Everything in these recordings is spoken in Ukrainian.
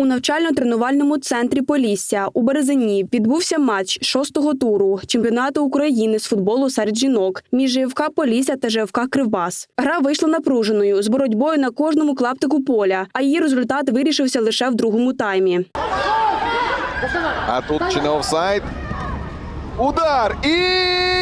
У навчально-тренувальному центрі Полісся у Березині відбувся матч шостого туру чемпіонату України з футболу серед жінок між ЖФК Полісся та ЖФК Кривбас. Гра вийшла напруженою з боротьбою на кожному клаптику поля, а її результат вирішився лише в другому таймі. А тут чи не офсайд? Удар і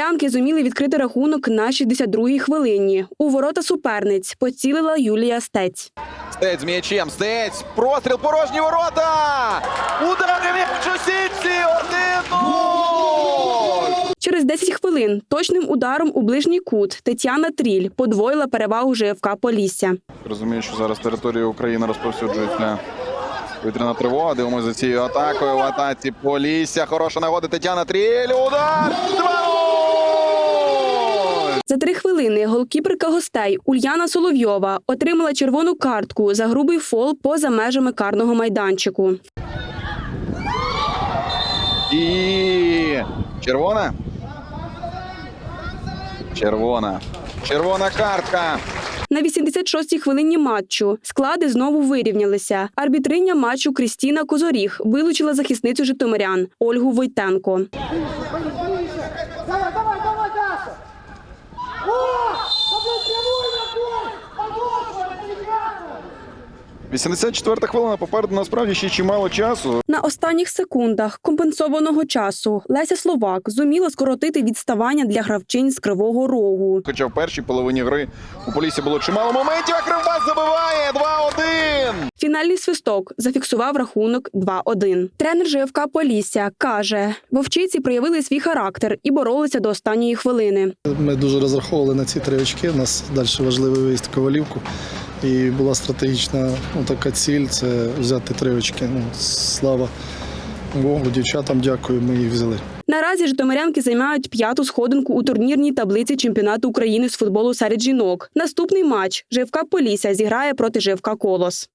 Житомирянки зуміли відкрити рахунок на 62-й хвилині. У ворота суперниць поцілила Юлія Стець. Стець з м'ячем, стець, простріл, порожні ворота! Удар м'яч у сітці, 1-0! Через 10 хвилин точним ударом у ближній кут Тетяна Тріль подвоїла перевагу ЖФК Полісся. Розумію, що зараз територія України розповсюджується повітряна тривога. Дивимося за цією атакою. В атаці Полісся. Хороша нагода Тетяна Тріль. Удар! 2-0! За три хвилини голкіперка гостей Ульяна Соловйова отримала червону картку за грубий фол поза межами карного майданчику. І червона. Червона. Червона картка. На 86-й хвилині матчу склади знову вирівнялися. Арбітриня матчу Крістіна Козоріг вилучила захисницю Житомирян Ольгу Войтенко. Давай, давай, давай, 84 хвилина. Попереду насправді ще чимало часу. На останніх секундах компенсованого часу Леся Словак зуміла скоротити відставання для гравчинь з Кривого Рогу. Хоча в першій половині гри у Полісі було чимало моментів, а Кривбас забиває 2-1. Фінальний свисток зафіксував рахунок 2-1. Тренер ЖФК Полісся каже, вовчиці проявили свій характер і боролися до останньої хвилини. Ми дуже розраховували на ці три очки. У нас далі важливий виїзд Ковалівку. І була стратегічна ну, така ціль це взяти три очки. Ну, слава Богу, дівчатам дякую, ми їх взяли. Наразі житомирянки займають п'яту сходинку у турнірній таблиці чемпіонату України з футболу серед жінок. Наступний матч ЖФК Полісся зіграє проти ЖФК Колос.